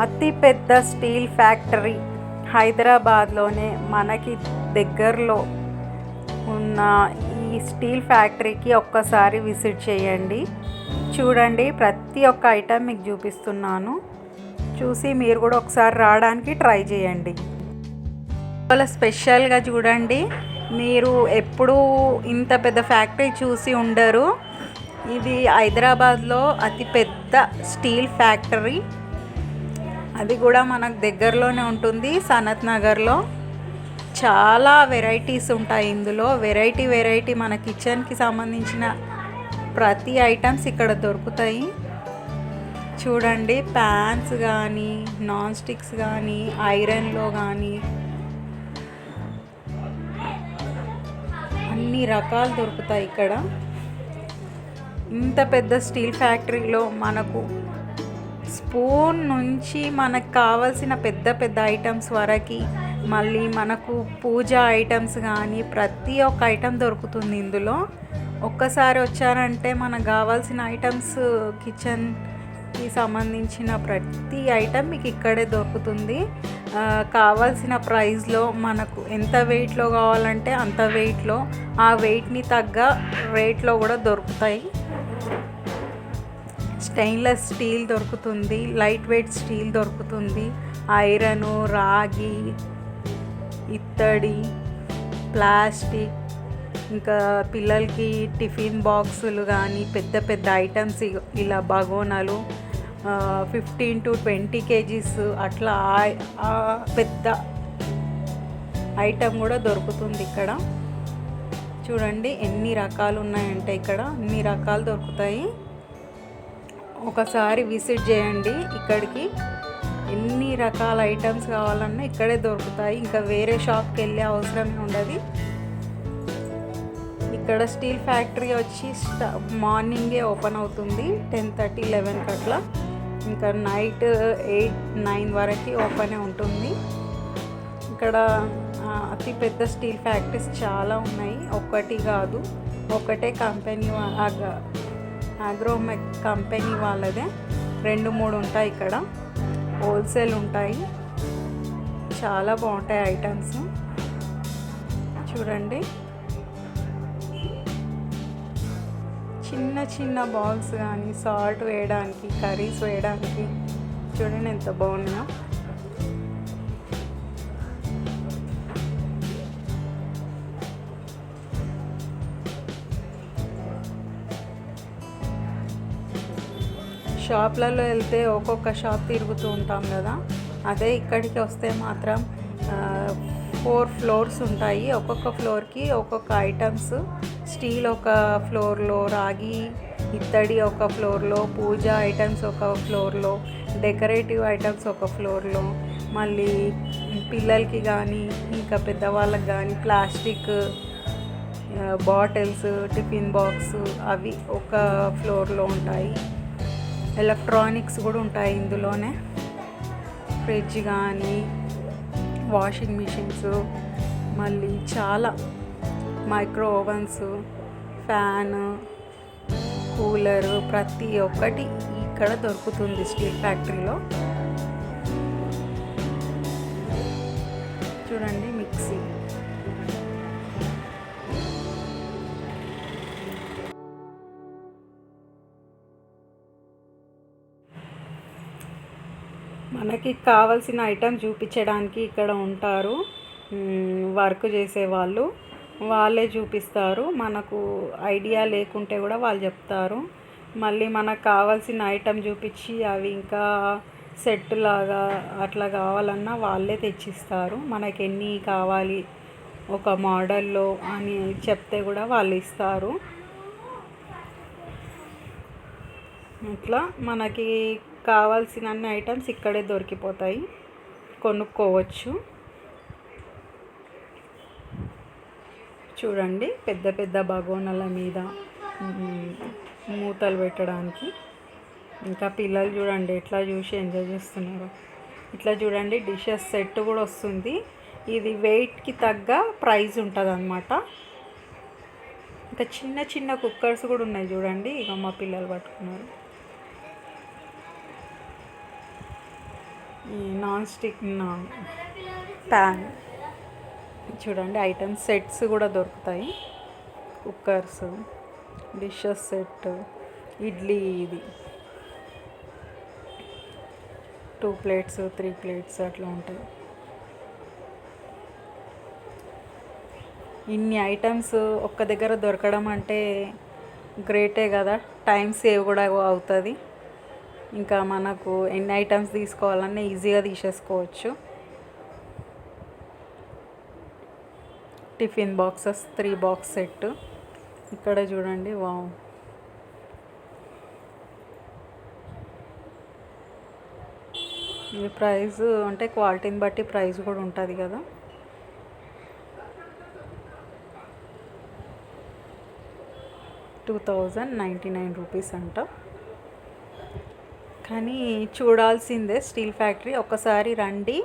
అతిపెద్ద steel factory హైదరాబాద్లోనే మనకి దగ్గరలో ఉన్న ఈ స్టీల్ ఫ్యాక్టరీకి ఒక్కసారి విజిట్ చేయండి. చూడండి ప్రతి ఒక్క ఐటెం మీకు చూపిస్తున్నాను. చూసి మీరు కూడా ఒకసారి రావడానికి ట్రై చేయండి. చాలా స్పెషల్గా చూడండి మీరు ఎప్పుడూ ఇంత పెద్ద ఫ్యాక్టరీ చూసి ఉండరు. ఇది హైదరాబాద్లో అతి పెద్ద స్టీల్ ఫ్యాక్టరీ. అది కూడా మనకు దగ్గరలోనే ఉంటుంది సనత్ నగర్లో. చాలా వెరైటీస్ ఉంటాయి ఇందులో. వెరైటీ వెరైటీ మన కిచెన్కి సంబంధించిన ప్రతి ఐటమ్స్ ఇక్కడ దొరుకుతాయి. చూడండి ప్యాన్స్ కానీ నాన్ స్టిక్స్ కానీ ఐరన్లో కానీ అన్ని రకాలు దొరుకుతాయి ఇక్కడ. ఇంత పెద్ద స్టీల్ ఫ్యాక్టరీలో మనకు స్పూన్ నుంచి మనకు కావాల్సిన పెద్ద పెద్ద ఐటమ్స్ వరకు మళ్ళీ మనకు పూజ ఐటమ్స్ కానీ ప్రతి ఒక్క ఐటమ్ దొరుకుతుంది ఇందులో. ఒక్కసారి వచ్చారంటే మనకు కావాల్సిన ఐటమ్స్ కిచెన్కి సంబంధించిన ప్రతి ఐటమ్ మీకు ఇక్కడే దొరుకుతుంది. కావాల్సిన ప్రైస్లో మనకు ఎంత వెయిట్లో కావాలంటే అంత వెయిట్లో ఆ వెయిట్ని తగ్గ రేట్లో కూడా దొరుకుతాయి. స్టెయిన్లెస్ స్టీల్ దొరుకుతుంది లైట్ వెయిట్ స్టీల్ దొరుకుతుంది ఐరను రాగి ఇత్తడి ప్లాస్టిక్ ఇంకా పిల్లలకి టిఫిన్ బాక్సులు కానీ పెద్ద పెద్ద ఐటమ్స్ ఇగ- ఇలా బగోనాలు ఫిఫ్టీన్ టు ట్వంటీ కేజీస్ అట్లా ఆ- పెద్ద ఐటమ్ కూడా దొరుకుతుంది ఇక్కడ. చూడండి ఎన్ని రకాలు ఉన్నాయంటే ఇక్కడ అన్ని రకాలు దొరుకుతాయి. ఒకసారి విజిట్ చేయండి ఇక్కడికి. ఎన్ని రకాల ఐటమ్స్ కావాలన్నా ఇక్కడే దొరుకుతాయి. ఇంకా వేరే షాప్కి వెళ్ళే అవసరమే ఉండదు. ఇక్కడ స్టీల్ ఫ్యాక్టరీ వచ్చి స్టా మార్నింగే ఓపెన్ అవుతుంది. టెన్ థర్టీ లెవెన్కి అట్లా ఇంకా నైట్ ఎయిట్ నైన్ వరకు ఓపెనే ఉంటుంది. ఇక్కడ అతి పెద్ద స్టీల్ ఫ్యాక్టరీస్ చాలా ఉన్నాయి. ఒక్కటి కాదు ఒకటే కంపెనీ ఆగ్రోమెక్ కంపెనీ వాళ్ళదే. రెండు మూడు ఉంటాయి ఇక్కడ. హోల్సేల్ ఉంటాయి. చాలా బాగుంటాయి ఐటమ్స్. చూడండి. చిన్న చిన్న బాల్స్ కానీ సాల్ట్ వేయడానికి కర్రీస్ వేయడానికి. చూడండి ఎంత బాగున్నాయో. షాప్లలో వెళ్తే ఒక్కొక్క షాప్ తిరుగుతూ ఉంటాం కదా. అదే ఇక్కడికి వస్తే మాత్రం ఫోర్ ఫ్లోర్స్ ఉంటాయి. ఒక్కొక్క ఫ్లోర్కి ఒక్కొక్క ఐటమ్స్. స్టీల్ ఒక ఫ్లోర్లో రాగి ఇత్తడి ఒక ఫ్లోర్లో పూజ ఐటమ్స్ ఒక ఫ్లోర్లో డెకరేటివ్ ఐటమ్స్ ఒక ఫ్లోర్లో మళ్ళీ పిల్లలకి కానీ ఇంకా పెద్దవాళ్ళకి కానీ ప్లాస్టిక్ బాటిల్స్ టిఫిన్ బాక్స్ అవి ఒక ఫ్లోర్లో ఉంటాయి. ఎలక్ట్రానిక్స్ కూడా ఉంటాయి ఇందులోనే. ఫ్రిడ్జ్ కానీ వాషింగ్ మిషన్స్ మళ్ళీ చాలా మైక్రో ఓవెన్స్ ఫ్యాన్ కూలర్ ప్రతి ఒక్కటి ఇక్కడ దొరుకుతుంది స్టీల్ ఫ్యాక్టరీలో. చూడండి మిక్సీ. మనకి కావాల్సిన ఐటమ్ చూపించడానికి ఇక్కడ ఉంటారు. వర్క్ వర్క్ చేసేవాళ్ళు వాళ్ళే చూపిస్తారు. మనకు ఐడియా లేకుంటే కూడా వాళ్ళు చెప్తారు. మళ్ళీ మనకు కావాల్సిన ఐటమ్ చూపించి అవి ఇంకా సెట్ లాగా అట్లా కావాలన్నా వాళ్ళే తెచ్చిస్తారు. మనకి ఎన్ని కావాలి ఒక మోడల్లో అని చెప్తే కూడా వాళ్ళు ఇస్తారు. అట్లా మనకి కావాల్సిన అన్ని ఐటమ్స్ ఇక్కడే దొరికిపోతాయి. కొనుక్కోవచ్చు. చూడండి పెద్ద పెద్ద బగోనల మీద మూతలు పెట్టడానికి. ఇంకా పిల్లలు చూడండి ఎట్లా చూసి ఎంజాయ్ చేస్తున్నారు. ఇట్లా చూడండి డిషెస్ సెట్ కూడా వస్తుంది. ఇది వెయిట్కి తగ్గ ప్రైస్ ఉంటుంది అనమాట ఇంకా చిన్న చిన్న కుక్కర్స్ కూడా ఉన్నాయి చూడండి ఇక మా పిల్లలు పట్టుకున్నారు. ఈ నాన్ స్టిక్ ప్యాన్ చూడండి ఐటమ్స్ సెట్స్ కూడా దొరుకుతాయి. కుక్కర్స్ డిషెస్ సెట్ ఇడ్లీ ఇది. టూ ప్లేట్స్ త్రీ ప్లేట్స్ అట్లా ఉంటాయి. ఇన్ని ఐటమ్స్ ఒక్క దగ్గర దొరకడం అంటే గ్రేటే కదా. టైం సేవ్ కూడా అవుతుంది. ఇంకా మనకు ఎన్ని ఐటమ్స్ తీసుకోవాలన్నా ఈజీగా తీసేసుకోవచ్చు. Tiffin boxes three box set ఇక్కడ చూడండి వావ్. ఈ ప్రైస్ అంటే క్వాలిటీని బట్టి ప్రైస్ కూడా ఉంటుంది కదా. Two thousand ninety nine rupees అంట. కానీ చూడాల్సిందే స్టీల్ ఫ్యాక్టరీ. ఒక్కసారి రండి.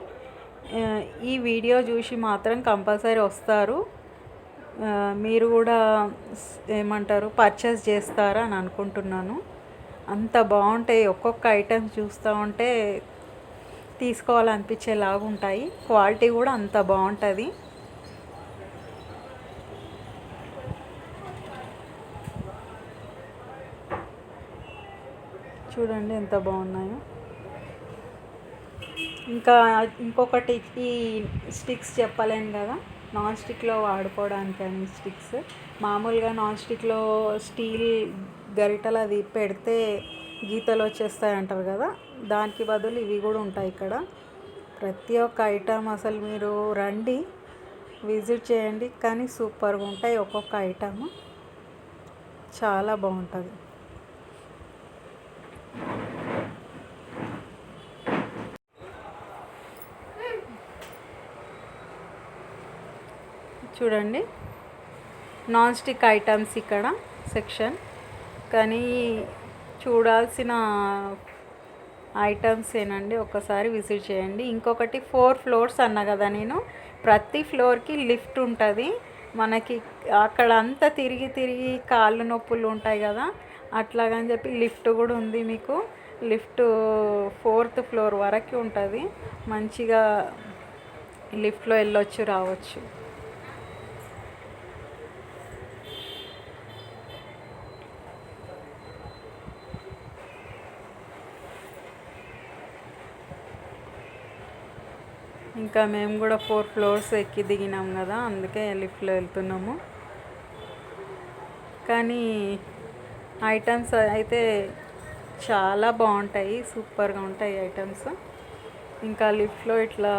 ఈ వీడియో చూసి మాత్రం కంపల్సరీ వస్తారు. మీరు కూడా ఏమంటారు పర్చేస్ చేస్తారా అని అనుకుంటున్నాను. అంత బాగుంటాయి. ఒక్కొక్క ఐటమ్స్ చూస్తూ ఉంటే తీసుకోవాలనిపించేలాగా ఉంటాయి క్వాలిటీ కూడా అంత బాగుంటుంది. చూడండి ఎంత బాగున్నాయో. ఇంకా ఇంకొకటి ఈ స్టిక్స్ చెప్పలేను కదా. నాన్ స్టిక్లో వాడుకోవడానికి అని స్టిక్స్. మామూలుగా నాన్ స్టిక్లో స్టీల్ గరిటలు అది పెడితే గీతలు వచ్చేస్తాయి అంటారు కదా. దానికి బదులు ఇవి కూడా ఉంటాయి ఇక్కడ. ప్రతి ఒక్క ఐటమ్ అసలు మీరు రండి విజిట్ చేయండి. కానీ సూపర్గా ఉంటాయి ఒక్కొక్క ఐటమ్. చాలా బాగుంటుంది. చూడండి. నాన్ స్టిక్ ఐటమ్స్ ఇక్కడ సెక్షన్ కానీ చూడాల్సిన ఐటమ్స్ ఏనండి ఒకసారి విజిట్ చేయండి. ఇంకొకటి ఫోర్ ఫ్లోర్స్ అన్నా కదా నేను ప్రతి ఫ్లోర్కి లిఫ్ట్ ఉంటుంది. మనకి అక్కడ అంతా తిరిగి తిరిగి కాళ్ళు నొప్పులు ఉంటాయి కదా అట్లాగని చెప్పి లిఫ్ట్ కూడా ఉంది మీకు. లిఫ్ట్ ఫోర్త్ ఫ్లోర్ వరకు ఉంటుంది. మంచిగా లిఫ్ట్లో వెళ్ళొచ్చు రావచ్చు. ఇంకా మేము కూడా ఫోర్ ఫ్లోర్స్ ఎక్కి దిగినాం కదా అందుకే లిఫ్ట్లో వెళ్తున్నాము. కానీ ఐటమ్స్ అయితే చాలా బాగుంటాయి సూపర్గా ఉంటాయి ఐటమ్స్. ఇంకా లిఫ్ట్లో ఇట్లా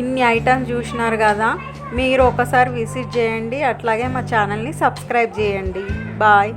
ఇన్ని ఐటమ్స్ చూసినారు కదా మీరు ఒకసారి విజిట్ చేయండి. అట్లాగే మా ఛానల్ని సబ్స్క్రైబ్ చేయండి. బాయ్.